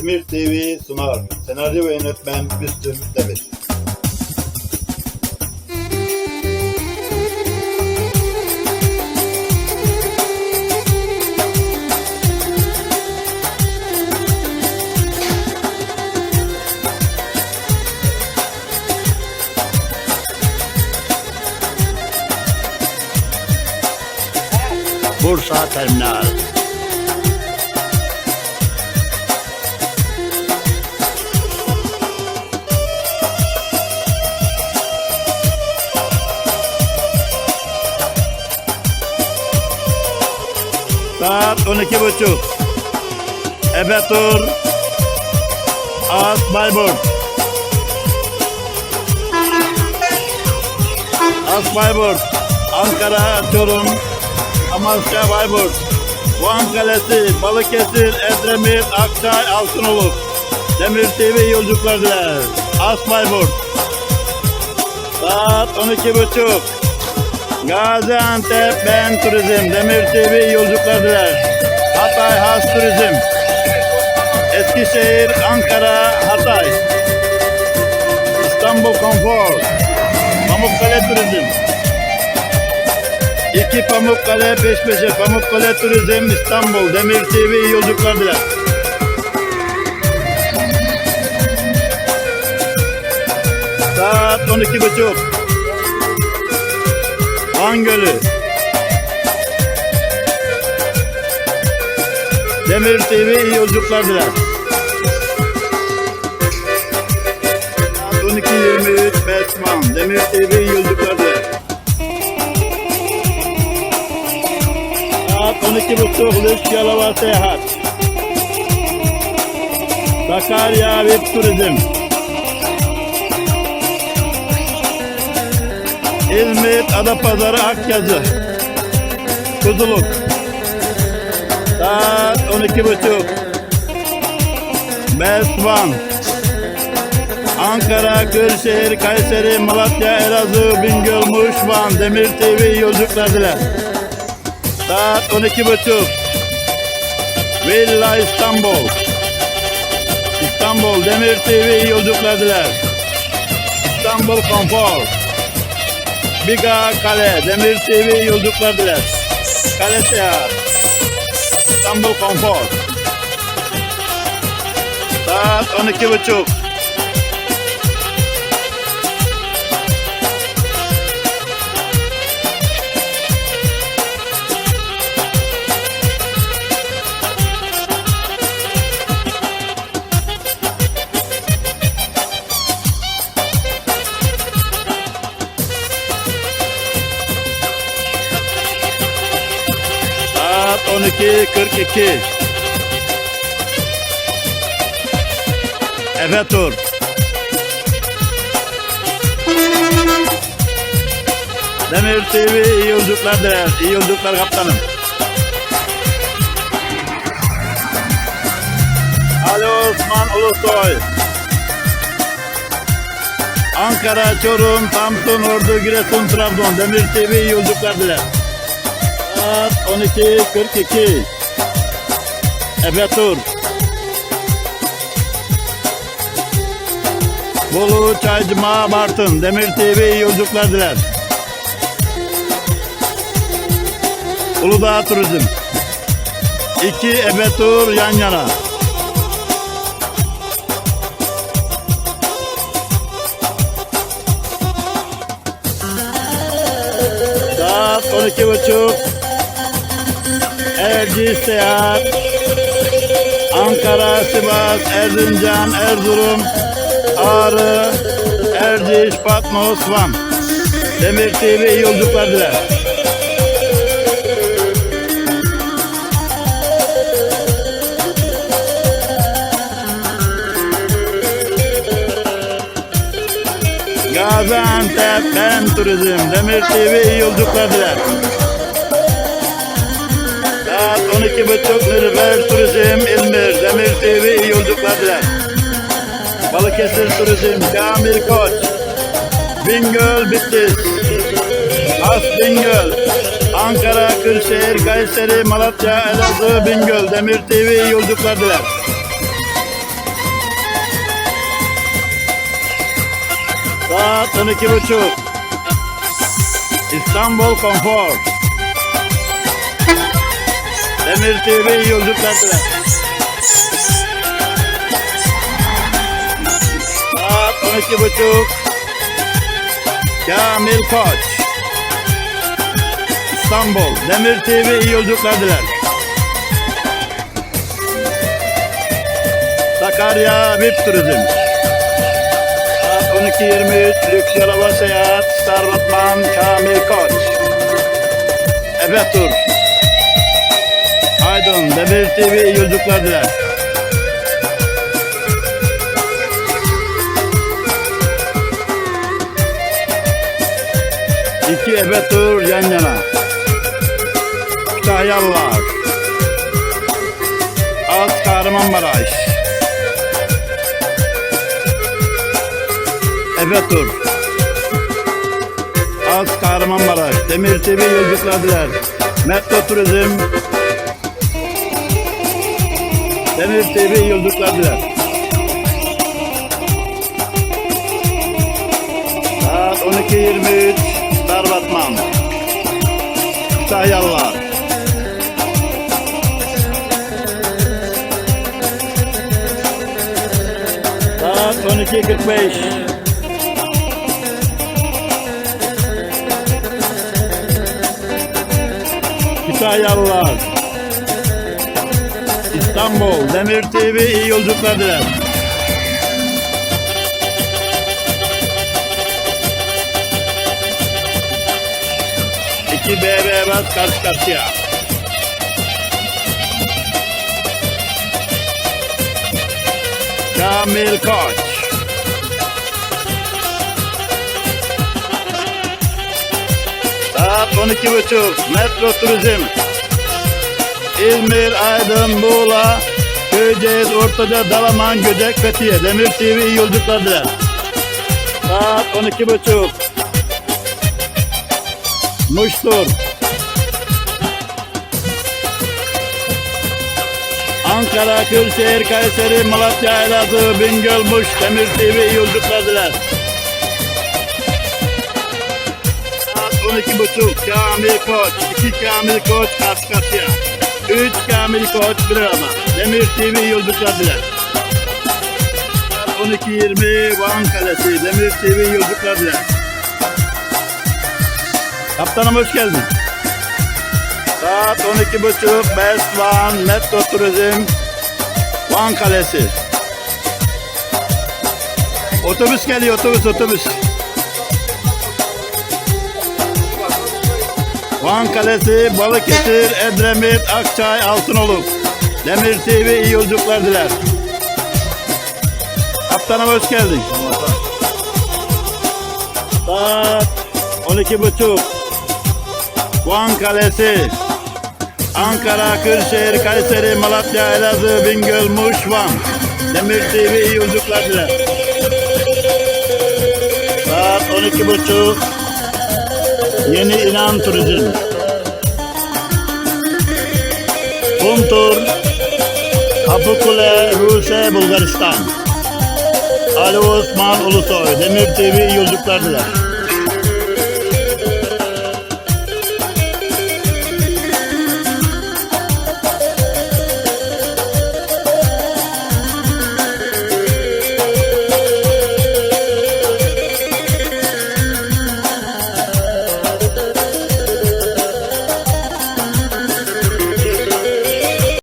Demir TV sunar. Senaryo ve yönetmen Müslüm Demir. Bursa Terminal. Saat 12 buçuk. Ebetur. As Bayburt. As Bayburt. Ankara, Çorum, Amasya, Bayburt. Van Kalesi, Balıkesir, Edremit, Akçay, Altınoluk. Demir TV yolculuklar diler. As Bayburt. Saat 12 buçuk. Gaziantep Ben Turizm, Demir TV yolculuklar diler. Hatay Has Turizm. Eskişehir, Ankara, Hatay. İstanbul Konfor. Pamukkale Turizm. İki Pamukkale peş peşe Pamukkale Turizm İstanbul Demir TV yolculuklar diler. Saat 12 Van Gölü. Demir TV iyi yolculuklar diler. Saat 12.23 Besman. Demir TV iyi yolculuklar diler. Saat 12.30 Lüks Yalova Seyahat. Sakarya VIP Turizm. İzmir, Adapazarı, Akyazı. Kuzuluk. Saat 12.30. Besvan. Ankara, Kırşehir, Kayseri, Malatya, Elazığ, Bingöl, Muş, Van, Demir TV yolculuklar diler. Saat 12.30. Villa İstanbul. İstanbul, Demir TV yolculuklar diler. İstanbul Konfor. Biga Kale, Demir TV yolculuklar diler. Kale Seyahat. İstanbul Konfor. Saat 12.30. Saat 12.42. Efe Tur. Demir TV iyi yolculuklar diler. İyi yolculuklar kaptanım. Ali Osman Ulusoy. Ankara, Çorum, Samsun, Ordu, Giresun, Trabzon. Demir TV iyi yolculuklar diler. Saat 12.42. Efe Tur. Bolu, Çaycıma, Bartın. Demir TV yolculuklar diler. Uludağ Turizm. İki Efe Tur yan yana. Saat 12.30. Erciş Seyahat. Ankara, Sivas, Erzincan, Erzurum, Ağrı, Erciş, Patmos, Van. Demir TV iyi yolculuklar diler. Gaziantep Ben Turizm Demir TV iyi yolculuklar diler saat 12 buçuk Nilüfer Turizm İzmir Demir TV yolculuklardır. Balıkesir Turizm Kamil Koç. Bingöl Bitlis Has Bingöl. Ankara, Kırşehir, Kayseri, Malatya, Elazığ, Bingöl, Demir TV yolculuklar diler. Saat 12.30 İstanbul Konfor. TV iyi yolculuklar diler. Saat 12.30 Kamil Koç. İstanbul Demir TV iyi yolculuklar. Sakarya VIP Turizm. Saat 12.23 Lüks Araba Seyahat. Star Batman Kamil Koç. Efe Tur Aydın Demir TV iyi diler. İki Efe Tur yan yana. Kütahyalılar Alt Kahramanmaraş. Efe Tur Alt Kahramanmaraş. Demir TV yolculuklar diler. Metro Turizm Demir TV diler. Saat 12.23 Star Batman Kütahyalılar Saat 12.45 Kütahyalılar İstanbul Demir TV iyi yolculuklar diler. İki BB bas karşı karşıya. Kamil Koç. Saat 12.30 Metro Turizm. İzmir, Aydın, Muğla, Köyceğiz, Ortaca, Dalaman, Göcek, Fethiye. Demir TV yolculuklar diler. Saat 12.30 Muştur. Ankara, Kırşehir, Kayseri, Malatya, Elazığ, Bingöl, Muş, Demir TV yolculuklar diler. Saat 12.30 Kamil Koç, 2 Kamil Koç karşı karşıya. 3 Kamil Koç araba. Demir TV diler. Saat 12.20 Van Kalesi, Demir TV yolculuklar diler. Kaptanım hoş geldin. Saat 12.30 Best Van Metro Turizm Van Kalesi. Otobüs geliyor otobüs otobüs. Van Kalesi, Balıkesir, Edremit, Akçay, Altınoluk. Demir TV iyi yolculuklar diler. Kaptanım hoş geldin. Saat 12.30 Van Kalesi Ankara, Kırşehir, Kayseri, Malatya, Elazığ, Bingöl, Muş, Van Demir TV iyi yolculuklar diler. Saat 12.30 Yeni İnan Turizm. Kumtur Kapıkule, Ruse, Bulgaristan. Ali Osman Ulusoy Demir TV iyi yolculuklar diler.